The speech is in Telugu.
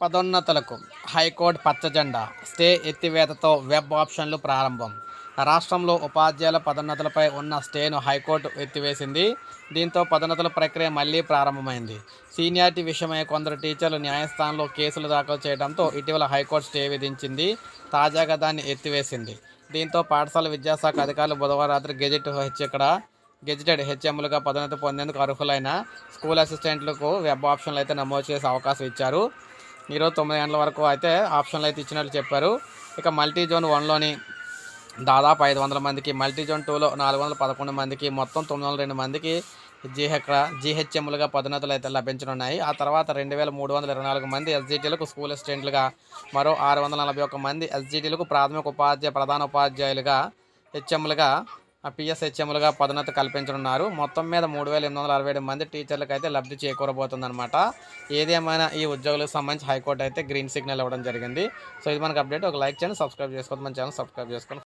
పదోన్నతులకు హైకోర్టు పచ్చజెండా. స్టే ఎత్తివేతతో వెబ్ ఆప్షన్లు ప్రారంభం. రాష్ట్రంలో ఉపాధ్యాయుల పదోన్నతులపై ఉన్న స్టేను హైకోర్టు ఎత్తివేసింది. దీంతో పదోన్నతుల ప్రక్రియ మళ్ళీ ప్రారంభమైంది. సీనియారిటీ విషయమై కొందరు టీచర్లు న్యాయస్థానంలో కేసులు దాఖలు చేయడంతో ఇటీవల హైకోర్టు స్టే విధించింది. తాజాగా దాన్ని ఎత్తివేసింది. దీంతో పాఠశాల విద్యాశాఖ అధికారులు బుధవారం రాత్రి గెజెట్ ఇక్కడ గెజిటెడ్ హెచ్ఎంలుగా పదోన్నతి పొందేందుకు అర్హులైన స్కూల్ అసిస్టెంట్లకు వెబ్ ఆప్షన్లు అయితే నమోదు చేసే అవకాశం ఇచ్చారు. ఈరోజు తొమ్మిది గంటల వరకు అయితే ఆప్షన్లు అయితే ఇచ్చినట్లు చెప్పారు. ఇక మల్టీ జోన్ వన్లోని దాదాపు ఐదు వందల మందికి మల్టీ జోన్ టూలో నాలుగు వందల పదకొండు మందికి మొత్తం తొమ్మిది వందల రెండు మందికి జీహెక్ జీహెచ్ఎంలుగా పదోన్నతులు అయితే లభించనున్నాయి. ఆ తర్వాత రెండు వేల మూడు వందల ఇరవై నాలుగు మంది ఎస్జిటీలకు స్కూల్ అసిస్టెంట్లుగా మరో ఆరు వందల నలభై ఒక్క మంది ఎస్జిటీలకు ప్రాథమిక ఉపాధ్యాయ ప్రధాన ఉపాధ్యాయులుగా హెచ్ఎంలుగా పిఎస్హెచ్ఎంలుగా పదోన్నతి కల్పించనున్నారు. మొత్తం మీద మూడు వేల ఎనిమిది వందల అరవై ఏడు మంది టీచర్లకు అయితే లబ్ధి చేకూరబోతుందన్నమాట. ఏదేమైనా ఈ ఉద్యోగులకు సంబంధించి హైకోర్టు అయితే గ్రీన్ సిగ్నల్ ఇవ్వడం జరిగింది. సో ఇది మనకు అప్డేట్. ఒక లైక్ చేయండి సబ్స్క్రైబ్ చేసుకోండి మన ఛానల్ సబ్స్క్రైబ్ చేసుకోండి.